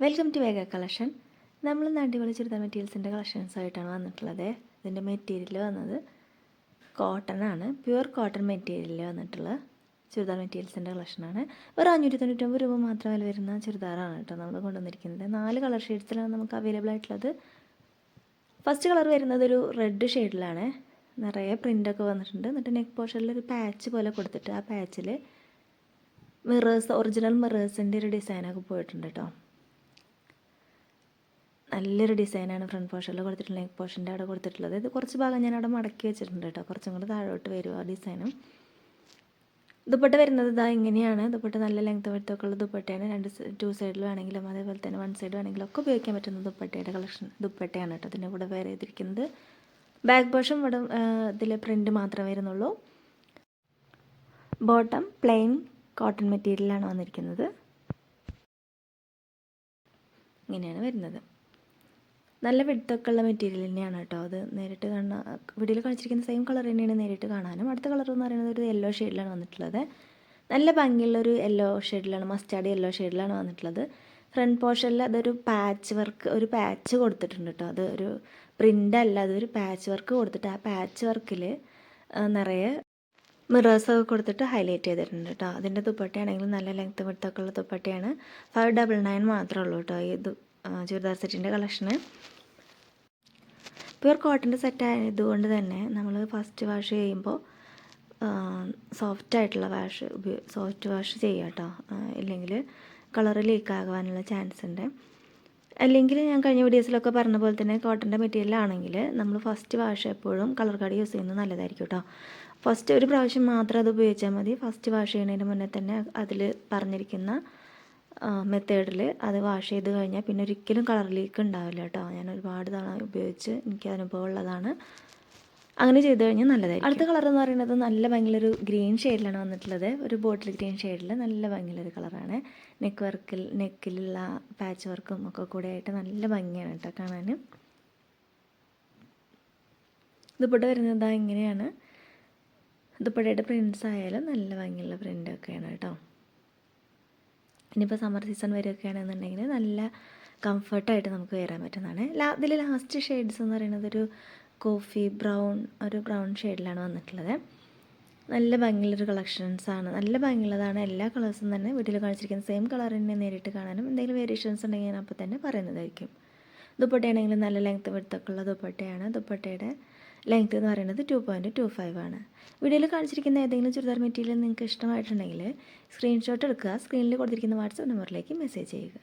Welcome to വേഗ collection നമ്മൾ അടിപൊളി ചുരിദാർ മെറ്റീരിയൽസിന്റെ കളക്ഷൻസ് ആയിട്ടാണ് വന്നിട്ടുള്ളത്. ഇതിന്റെ മെറ്റീരിയൽ വന്നത് കോട്ടൺ ആണ്. പ്യുവർ കോട്ടൺ മെറ്റീരിയലിൽ വന്നിട്ടുള്ള ചുരിദാർ മെറ്റീരിയൽസിന്റെ കളക്ഷനാണ്. ഒരു അഞ്ഞൂറ്റി തൊണ്ണൂറ്റൊമ്പത് രൂപ മാത്രം വില വരുന്ന ചുരിദാറാണ് കേട്ടോ നമ്മൾ കൊണ്ടുവന്നിരിക്കുന്നത്. നാല് കളർ ഷെയ്ഡ്സിലാണ് നമുക്ക് അവൈലബിൾ ആയിട്ടുള്ളത്. ഫസ്റ്റ് കളർ വരുന്നത് ഒരു റെഡ് ഷെയ്ഡിലാണ് നിറയെ പ്രിന്റൊക്കെ വന്നിട്ടുണ്ട്. എന്നിട്ട് നെക്ക് പോർഷനിൽ ഒരു പാച്ച് പോലെ കൊടുത്തിട്ട് ആ പാച്ചിൽ മിറേഴ്സ് ഒറിജിനൽ മിറേഴ്സിന്റെ ഒരു ഡിസൈനൊക്കെ പോയിട്ടുണ്ട് കേട്ടോ. നല്ലൊരു ഡിസൈനാണ് ഫ്രണ്ട് പോർഷനിൽ കൊടുത്തിട്ടുള്ളത് നെക്ക് പോർഷന്റെ അവിടെ കൊടുത്തിട്ടുള്ളത്. ഇത് കുറച്ച് ഭാഗം ഞാൻ അവിടെ മടക്കി വെച്ചിട്ടുണ്ട് കേട്ടോ കുറച്ചും കൂടെ താഴോട്ട് വരും ആ ഡിസൈനും. ദുപ്പട്ട വരുന്നത് ഇതാ ഇങ്ങനെയാണ്. ദുപ്പട്ട നല്ല ലെങ്ത് വെടുത്തൊക്കെ ഉള്ള ദുപ്പട്ടയാണ്. രണ്ട് ടു സൈഡിൽ വേണമെങ്കിലും അതേപോലെ തന്നെ വൺ സൈഡ് വേണമെങ്കിലും ഒക്കെ ഉപയോഗിക്കാൻ പറ്റുന്ന ദുപ്പട്ടയുടെ കളക്ഷൻ ദുപ്പട്ടയാണ് കേട്ടോ അതിന്റെ കൂടെ വേറെ ചെയ്തിരിക്കുന്നത്. ബാക്ക് പോർഷൻ ഇവിടെ ഇതിൽ പ്രിന്റ് മാത്രമേ വരുന്നുള്ളൂ. ബോട്ടം പ്ലെയിൻ കോട്ടൺ മെറ്റീരിയലാണ് വന്നിരിക്കുന്നത്. ഇങ്ങനെയാണ് വരുന്നത്. നല്ല വിടുത്തൊക്കെ ഉള്ള മെറ്റീരിയൽ തന്നെയാണ് കേട്ടോ അത്. നേരിട്ട് കാണാൻ വീഡിയോയിൽ കാണിച്ചിരിക്കുന്ന സെയിം കളർ തന്നെയാണ് നേരിട്ട് കാണാനും. അടുത്ത കളർ എന്ന് പറയുന്നത് ഒരു യെല്ലോ ഷെയ്ഡിലാണ് വന്നിട്ടുള്ളത്. നല്ല ഭംഗിയുള്ളൊരു യെല്ലോ ഷെയ്ഡിലാണ് മസ്റ്റാർഡ് യെല്ലോ ഷെയ്ഡിലാണ് വന്നിട്ടുള്ളത്. ഫ്രണ്ട് പോർഷനിൽ അതൊരു പാച്ച് വർക്ക് ഒരു പാച്ച് കൊടുത്തിട്ടുണ്ട് കേട്ടോ. അത് ഒരു പ്രിന്റ് അല്ല അതൊരു പാച്ച് വർക്ക് കൊടുത്തിട്ട് ആ പാച്ച് വർക്കിൽ നിറയെ മിറേഴ്സൊക്കെ കൊടുത്തിട്ട് ഹൈലൈറ്റ് ചെയ്തിട്ടുണ്ട് കേട്ടോ. അതിന്റെ ദുപ്പട്ടയാണെങ്കിലും നല്ല ലെങ്ത്ത് വിടുത്തൊക്കെ ഉള്ള ദുപ്പട്ടയാണ്. ഫൈവ് ഡബിൾ നയൻ മാത്രമേ ഉള്ളൂ കേട്ടോ ഈ ചുരിദാർ സെറ്റിന്റെ കളക്ഷന് പ്യുർ കോട്ടന്റെ സെറ്റ് ആയതുകൊണ്ട് തന്നെ നമ്മൾ ഫസ്റ്റ് വാഷ് ചെയ്യുമ്പോൾ സോഫ്റ്റ് ആയിട്ടുള്ള വാഷ് സോഫ്റ്റ് വാഷ് ചെയ്യുക കേട്ടോ ഇല്ലെങ്കിൽ കളർ ലീക്ക് ആകാനുള്ള ചാൻസ് ഉണ്ട്. അല്ലെങ്കിൽ ഞാൻ കഴിഞ്ഞ വീഡിയോസിലൊക്കെ പറഞ്ഞ പോലെ തന്നെ കോട്ടന്റെ മെറ്റീരിയൽ ആണെങ്കിൽ നമ്മൾ ഫസ്റ്റ് വാഷ് എപ്പോഴും കളർ കാർഡ് യൂസ് ചെയ്യുന്നത് നല്ലതായിരിക്കും കേട്ടോ ഫസ്റ്റ് ഒരു പ്രാവശ്യം മാത്രം അത് ഉപയോഗിച്ചാൽ മതി. ഫസ്റ്റ് വാഷ് ചെയ്യുന്നതിന് മുന്നേ തന്നെ അതിൽ പറഞ്ഞിരിക്കുന്ന മെത്തേഡിൽ അത് വാഷ് ചെയ്ത് കഴിഞ്ഞാൽ പിന്നെ ഒരിക്കലും കളർ ലീക്ക് ഉണ്ടാവില്ല കേട്ടോ. ഞാൻ ഒരുപാട് തവണ ഉപയോഗിച്ച് എനിക്ക് അനുഭവം ഉള്ളതാണ്. അങ്ങനെ ചെയ്ത് കഴിഞ്ഞാൽ നല്ലതായിരിക്കും. അടുത്ത കളർ എന്ന് പറയുന്നത് നല്ല ഭംഗിയുള്ളൊരു ഗ്രീൻ ഷെയ്ഡിലാണ് വന്നിട്ടുള്ളത്. ഒരു ബോട്ടിൽ ഗ്രീൻ ഷെയ്ഡിൽ നല്ല ഭംഗിയുള്ളൊരു കളറാണ്. നെക്ക് വർക്കിൽ നെക്കിലുള്ള പാച്ച് വർക്കും ഒക്കെ കൂടെ ആയിട്ട് നല്ല ഭംഗിയാണ് കേട്ടോ കാണാൻ ദുപ്പട്ട വരുന്നത് ഇങ്ങനെയാണ്. ദുപ്പട്ടയുടെ പ്രിൻസ് ആയാലും നല്ല ഭംഗിയുള്ള പ്രിന്റൊക്കെയാണ് കേട്ടോ. ഇനിയിപ്പോൾ സമ്മർ സീസൺ വരികയാണെന്നുണ്ടെങ്കിൽ നല്ല കംഫർട്ടായിട്ട് നമുക്ക് വരാൻ പറ്റുന്നതാണ്. ലാ ഇതിൽ ലാസ്റ്റ് ഷെയ്ഡ്സ് എന്ന് പറയുന്നത് ഒരു കോഫി ബ്രൗൺ ഒരു ബ്രൗൺ ഷെയ്ഡിലാണ് വന്നിട്ടുള്ളത്. നല്ല ഭംഗിയുള്ളൊരു കളക്ഷൻസാണ് നല്ല ഭംഗിയുള്ളതാണ്. എല്ലാ കളേഴ്സും തന്നെ വീട്ടിൽ കാണിച്ചിരിക്കുന്ന സെയിം കളർ തന്നെ നേരിട്ട് കാണാനും എന്തെങ്കിലും വേരിയേഷൻസ് ഉണ്ടെങ്കിൽ ഞാൻ അപ്പോൾ തന്നെ പറയുന്നതായിരിക്കും. ദുപ്പട്ടയാണെങ്കിലും നല്ല ലെങ്ത്ത് വെടുത്തൊക്കെ ഉള്ള ദുപ്പട്ടയാണ്. ദുപ്പട്ടയുടെ ലെങ്ത് എന്ന് പറയുന്നത് ടു പോയിന്റ് ടു ഫൈവ് ആണ്. വീഡിയോയിൽ കാണിച്ചിരിക്കുന്ന ഏതെങ്കിലും ചുരിദാർ മെറ്റീരിയൽ നിങ്ങൾക്ക് ഇഷ്ടമായിട്ടുണ്ടെങ്കിൽ സ്ക്രീൻഷോട്ട് എടുക്കുക സ്ക്രീനിൽ കൊടുത്തിരിക്കുന്ന വാട്സപ്പ് നമ്പറിലേക്ക് മെസ്സേജ് ചെയ്യുക.